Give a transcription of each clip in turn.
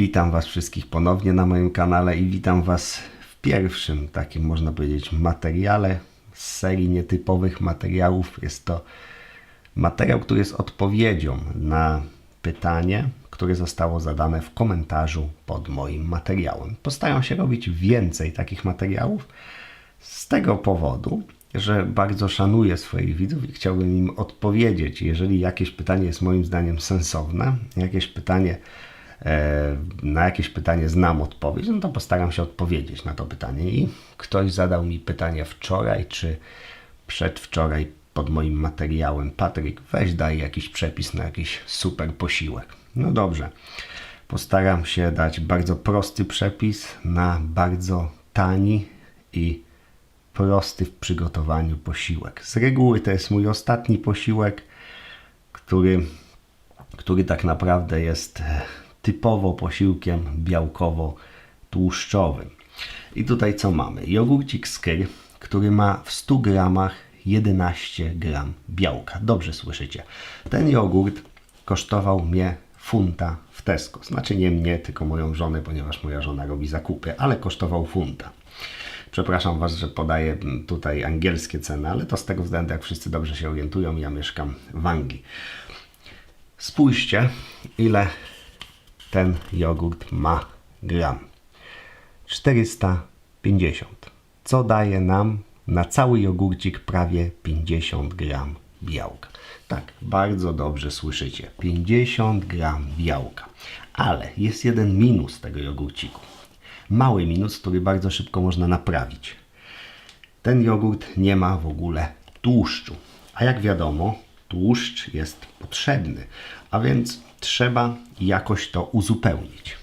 Witam Was wszystkich ponownie na moim kanale i witam Was w pierwszym takim, można powiedzieć, materiale z serii nietypowych materiałów. Jest to materiał, który jest odpowiedzią na pytanie, które zostało zadane w komentarzu pod moim materiałem. Postaram się robić więcej takich materiałów z tego powodu, że bardzo szanuję swoich widzów i chciałbym im odpowiedzieć. Jeżeli jakieś pytanie jest moim zdaniem sensowne, jakieś pytanie, na jakieś pytanie znam odpowiedź, no to postaram się odpowiedzieć na to pytanie. I ktoś zadał mi pytanie wczoraj czy przedwczoraj pod moim materiałem. Patryk, weź daj jakiś przepis na jakiś super posiłek. No dobrze. Postaram się dać bardzo prosty przepis na bardzo tani i prosty w przygotowaniu posiłek. Z reguły to jest mój ostatni posiłek, który, który tak naprawdę jest e, typowo posiłkiem białkowo-tłuszczowym. I tutaj co mamy? Jogurcik Skyr, który ma w 100 gramach 11 gram białka. Dobrze słyszycie. Ten jogurt kosztował mnie funta w Tesco. Znaczy nie mnie, tylko moją żonę, ponieważ moja żona robi zakupy, ale kosztował funta. Przepraszam Was, że podaję tutaj angielskie ceny, ale to z tego względu, jak wszyscy dobrze się orientują, ja mieszkam w Anglii. Spójrzcie, ile ten jogurt ma gram. 450. Co daje nam na cały jogurcik prawie 50 gram białka. Tak, bardzo dobrze słyszycie. 50 gram białka. Ale jest jeden minus tego jogurciku. Mały minus, który bardzo szybko można naprawić. Ten jogurt nie ma w ogóle tłuszczu. A jak wiadomo, tłuszcz jest potrzebny, a więc trzeba jakoś to uzupełnić.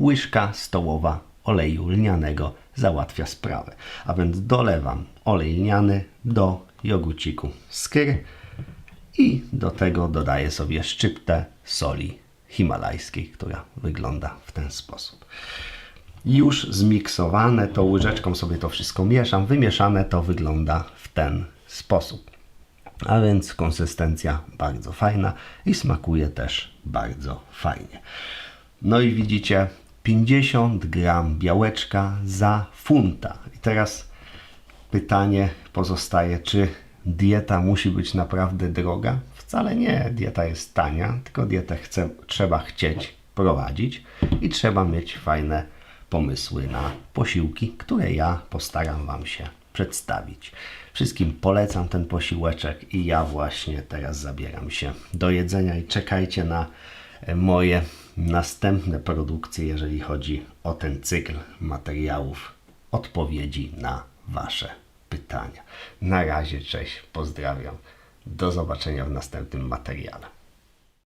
Łyżka stołowa oleju lnianego załatwia sprawę. A więc dolewam olej lniany do jogurciku skyr i do tego dodaję sobie szczyptę soli himalajskiej, która wygląda w ten sposób. Już zmiksowane, to łyżeczką sobie to wszystko mieszam. Wymieszane to wygląda w ten sposób. A więc konsystencja bardzo fajna i smakuje też bardzo fajnie. No i widzicie 50 gram białeczka za funta. I teraz pytanie pozostaje, czy dieta musi być naprawdę droga? Wcale nie, dieta jest tania, tylko dietę chce, trzeba chcieć prowadzić i trzeba mieć fajne pomysły na posiłki, które ja postaram Wam się przedstawić. Wszystkim polecam ten posiłeczek i ja właśnie teraz zabieram się do jedzenia i czekajcie na e, moje następne produkcje, jeżeli chodzi o ten cykl materiałów odpowiedzi na Wasze pytania. Na razie, cześć, pozdrawiam. Do zobaczenia w następnym materiale.